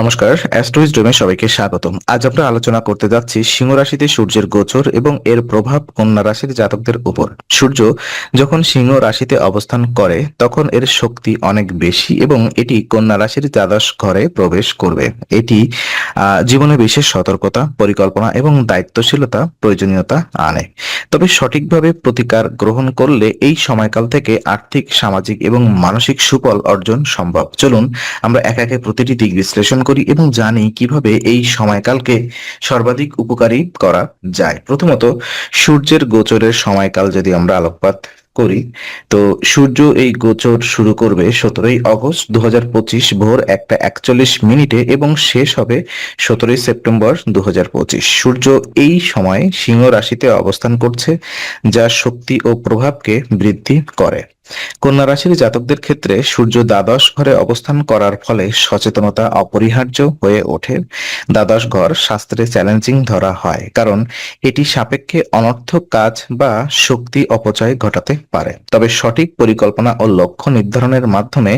নমস্কার অ্যাস্ট্রোইজ ডোমে সবাইকে স্বাগতম। আজ আমরা আলোচনা করতে যাচ্ছি সিংহ রাশিতে সূর্যের গোচর এবং এর প্রভাব কন্যা রাশির জাতকদের উপর। সূর্য যখন সিংহ রাশিতে অবস্থান করে, তখন এর শক্তি অনেক বেশি এবং এটি কন্যা রাশির দ্বাদশ ঘরে প্রবেশ করবে। এটি জীবনে বিশেষ সতর্কতা, পরিকল্পনা এবং দায়িত্বশীলতা, প্রয়োজনীয়তা আনে। তবে সঠিকভাবে প্রতিকার গ্রহণ করলে এই সময়কাল থেকে আর্থিক, সামাজিক এবং মানসিক সুফল অর্জন সম্ভব। চলুন, আমরা এক একে প্রতিটি দিক বিশ্লেষণ করি এবং জানি কীভাবে এই সময়কালকে সর্বাধিক উপকারী করা যায়। প্রথমত, সূর্যের গোচরের সময়কাল যদি আমরা আলোকপাত করি, তো সূর্য এই গোচর শুরু করবে সতেরোই আগস্ট দু হাজার পঁচিশ ভোর একটা একচল্লিশ মিনিটে এবং শেষ হবে সতেরোই সেপ্টেম্বর দু হাজার পঁচিশ। সূর্য এই সময় সিংহ রাশিতে অবস্থান করছে, যা শক্তি ও প্রভাবকে বৃদ্ধি করে। কন্যা রাশির জাতকদের ক্ষেত্রে সূর্য দ্বাদশ ঘরে অবস্থান করার ফলে সচেতনতা অপরিহার্য হয়ে ওঠে। দ্বাদশ ঘর শাস্ত্রে চ্যালেঞ্জিং ধরা হয়, কারণ এটি সাপেক্ষে অনর্থক কাজ বা শক্তি অপচয় ঘটাতে পারে। তবে সঠিক পরিকল্পনা ও লক্ষ্য নির্ধারণের মাধ্যমে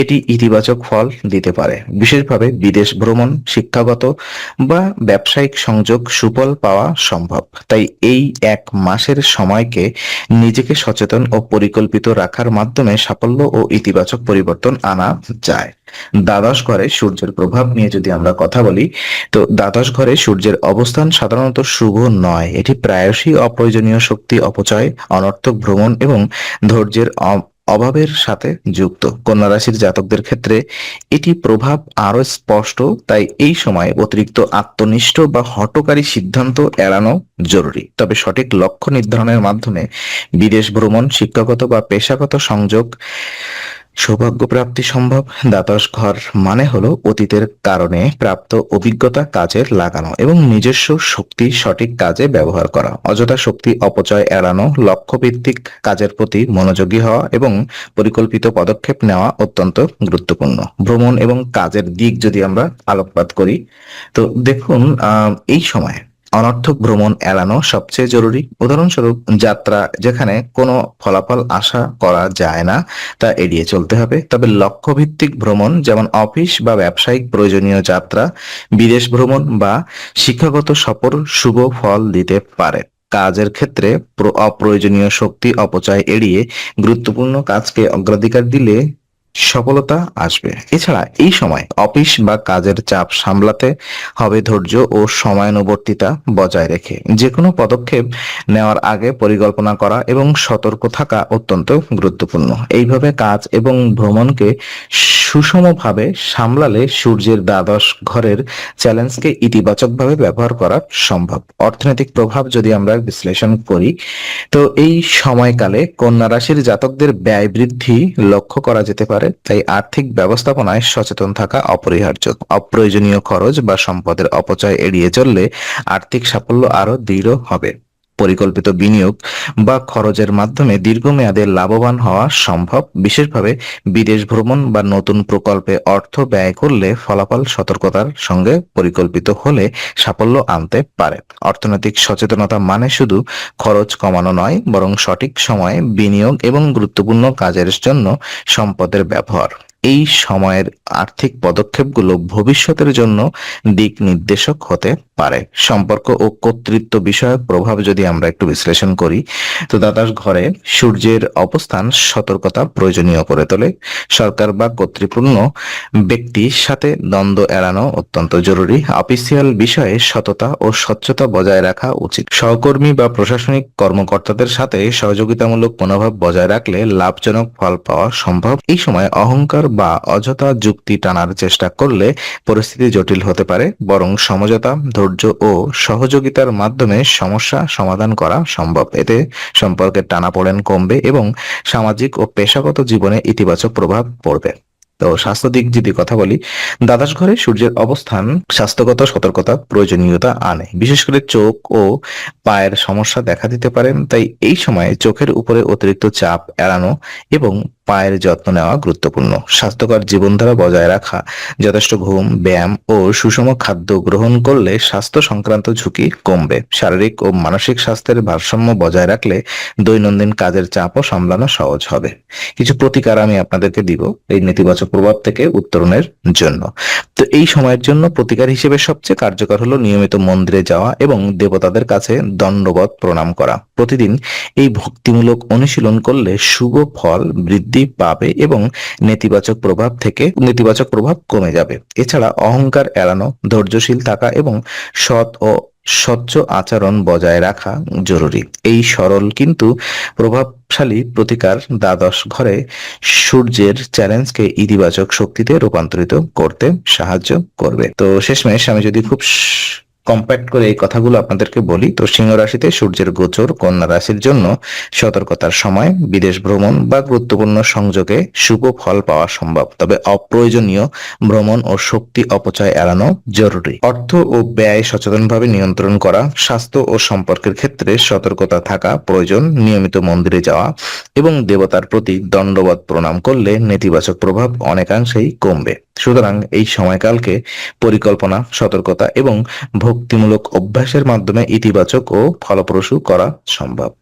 এটি ইতিবাচক ফল দিতে পারে। বিশেষভাবে বিদেশ ভ্রমণ, শিক্ষাগত বা ব্যবসায়িক সংযোগ সুফল পাওয়া সম্ভব। তাই এই এক মাসের সময়কে নিজেকে সচেতন ও পরিকল্পিত রাখার মাধ্যমে সাফল্য ও ইতিবাচক পরিবর্তন আনা যায়। দ্বাদশ ঘরে সূর্যের প্রভাব নিয়ে যদি আমরা কথা বলি, তো দ্বাদশ ঘরে সূর্যের অবস্থান সাধারণত শুভ নয়। এটি প্রায়শই অপ্রয়োজনীয় শক্তি, অপচয়, অনর্থক ভ্রমণ এবং ধৈর্যের অভাবের সাথে যুক্ত। কন্যা রাশির জাতকদের ক্ষেত্রে এটি প্রভাব আরও স্পষ্ট, তাই এই সময় অতিরিক্ত আত্মনিষ্ঠ বা হটকারী সিদ্ধান্ত এড়ানো জরুরি। তবে সঠিক লক্ষ্য নির্ধারণের মাধ্যমে বিদেশ ভ্রমণ, শিক্ষাগত বা পেশাগত সংযোগ সৌভাগ্য প্রাপ্তি সম্ভব, দ্বাদশ ঘর মানে হলো অতীতের কারণে প্রাপ্ত অভিজ্ঞতা কাজে লাগানো এবং নিজস্ব শক্তি সঠিক কাজে ব্যবহার করা। অযথা শক্তি অপচয় এড়ানো, লক্ষ্যভিত্তিক কাজের প্রতি মনোযোগী হওয়া এবং পরিকল্পিত পদক্ষেপ নেওয়া অত্যন্ত গুরুত্বপূর্ণ। ভ্রমণ এবং কাজের দিক যদি আমরা আলোকপাত করি, তো দেখুন এই সময় অনর্থক ভ্রমণ এড়ানো সবচেয়ে জরুরি। উদাহরণস্বরূপ, যাত্রা যেখানে কোনো ফলাফল আশা করা যায় না, তা এড়িয়ে চলতে হবে। তবে লক্ষ্যভিত্তিক ভ্রমণ, যেমন অফিস বা ব্যবসায়িক প্রয়োজনীয় যাত্রা, বিদেশ ভ্রমণ বা শিক্ষাগত সফর শুভ ফল দিতে পারে। কাজের ক্ষেত্রে অপ্রয়োজনীয় শক্তি, অপচয় এড়িয়ে গুরুত্বপূর্ণ কাজকে অগ্রাধিকার দিলে সফলতা আসবে। এছাড়া এই সময় অফিস বা কাজের চাপ সামলাতে হবে ধৈর্য ও সময়ানুবর্তিতা বজায় রেখে। যে কোনো পদক্ষেপ নেওয়ার আগে পরিকল্পনা করা এবং সতর্ক থাকা অত্যন্ত গুরুত্বপূর্ণ। এইভাবে কাজ এবং ভ্রমণকে সুষমভাবে সামলালে সূর্যের দ্বাদশ ঘরের চ্যালেঞ্জকে ইতিবাচকভাবে ব্যবহার করা সম্ভব। অর্থনৈতিক প্রভাব যদি আমরা বিশ্লেষণ করি, তো এই সময়কালে কন্যা রাশির জাতকদের ব্যয় বৃদ্ধি লক্ষ্য করা যেতে পারে। তাই আর্থিক ব্যবস্থাপনায় সচেতন থাকা অপরিহার্য। অপ্রয়োজনীয় খরচ বা সম্পদের অপচয় এড়িয়ে চললে আর্থিক সাফল্য আরও দৃঢ় হবে। পরিকল্পিত বিনিয়োগ বা খরচের মাধ্যমে দীর্ঘমেয়াদে লাভবান হওয়া সম্ভব। বিশেষভাবে বিদেশ ভ্রমণ বা নতুন প্রকল্পে অর্থ ব্যয় করলে ফলাফল সতর্কতার সঙ্গে পরিকল্পিত হলে সাফল্য আনতে পারে। অর্থনৈতিক সচেতনতা মানে শুধু খরচ কমানো নয়, বরং সঠিক সময়ে বিনিয়োগ এবং গুরুত্বপূর্ণ কাজের জন্য সম্পদের ব্যবহার। এই সময়ের আর্থিক পদক্ষেপগুলো ভবিষ্যতের জন্য দিক নির্দেশক হতে পারে। সম্পর্ক ও কর্তৃত্ব বিষয়ক প্রভাব যদি আমরা একটু বিশ্লেষণ করি, তো দাদার ঘরে সূর্যের অবস্থান সতর্কতা প্রয়োজনীয় করে তোলে। সরকার বা কর্তৃপূর্ণ ব্যক্তির সাথে দ্বন্দ্ব এড়ানো অত্যন্ত জরুরি। অফিসিয়াল বিষয়ে সততা ও স্বচ্ছতা বজায় রাখা উচিত। সহকর্মী বা প্রশাসনিক কর্মকর্তাদের সাথে সহযোগিতামূলক মনোভাব বজায় রাখলে লাভজনক ফল পাওয়া সম্ভব। এই সময় অহংকার বা অযথা যুক্তি টানার চেষ্টা করলে পরিস্থিতি জটিল হতে পারে, বরং সমঝোতা ও সহযোগিতার মাধ্যমে সমস্যা সমাধান করা সম্ভব। এতে সম্পর্কের টানাপোড়েন কমবে এবং সামাজিক ও পেশাগত জীবনে ইতিবাচক প্রভাব পড়বে। তো স্বাস্থ্য দিক যদি কথা বলি, দ্বাদশ ঘরে সূর্যের অবস্থান, স্বাস্থ্যগত সতর্কতা, প্রয়োজনীয়তা আনে। বিশেষ করে চোখ ও পায়ের সমস্যা দেখা দিতে পারে, তাই এই সময়ে চোখের উপরে অতিরিক্ত চাপ এড়ানো এবং পায়ের যত্ন নেওয়া গুরুত্বপূর্ণ। স্বাস্থ্যকর জীবনধারা বজায় রাখা, যথেষ্ট ঘুম, ব্যায়াম ও সুষম খাদ্য গ্রহণ করলে স্বাস্থ্য সংক্রান্ত ঝুঁকি কমবে। শারীরিক ও মানসিক স্বাস্থ্যের ভারসাম্য বজায় রাখলে দৈনন্দিন কাজের চাপও সামলানো সহজ হবে। কিছু প্রতিকার আমি আপনাদেরকে দিব এই নেতিবাচক প্রভাব থেকে উত্তরণের জন্য। তো এই সময়ের জন্য প্রতিকার হিসেবে সবচেয়ে কার্যকর হলো নিয়মিত মন্দিরে যাওয়া এবং দেবতাদের কাছে দণ্ডবত প্রণাম করা। প্রতিদিন এই ভক্তিমূলক অনুশীলন করলে শুভ ফল বৃদ্ধি পাবে এবং নেতিবাচক প্রভাব থেকে নেতিবাচক প্রভাব কমে যাবে। এছাড়া অহংকার এড়ানো, ধৈর্যশীল থাকা এবং সৎ ও স্বচ্ছ আচরণ বজায় রাখা জরুরি। এই সরল কিন্তু প্রভাবশালী প্রতিকার দ্বাদশ ঘরে সূর্যের চ্যালেঞ্জকে ইতিবাচক শক্তিতে রূপান্তরিত করতে সাহায্য করবে। তো শেষমেশ আমি যদি খুব কম্প্যাক্ট করে এই কথাগুলো আপনাদেরকে বলি। তো সিংহ রাশিতে সূর্যের গোচর কন্যা রাশির জন্য সতর্কতার সময়, বিদেশ ভ্রমণ বা গুরুত্বপূর্ণ সংযোগে শুভ ফল পাওয়া সম্ভব। তবে অপ্রয়োজনীয় ভ্রমণ ও শক্তি অপচয় এড়ানো জরুরি। অর্থ ও ব্যয় সচেতনভাবে নিয়ন্ত্রণ করা, স্বাস্থ্য ও সম্পর্কের ক্ষেত্রে সতর্কতা থাকা প্রয়োজন নিয়মিত মন্দিরে যাওয়া এবং দেবতার প্রতি দণ্ডবত প্রণাম করলে নেতিবাচক প্রভাব অনেকাংশেই কমবে। সুতরাং এই সময়কালকে পরিকল্পনা সতর্কতা এবং ভক্তিমূলক অভ্যাসের মাধ্যমে ইতিবাচক ও ফলপ্রসূ করা সম্ভব।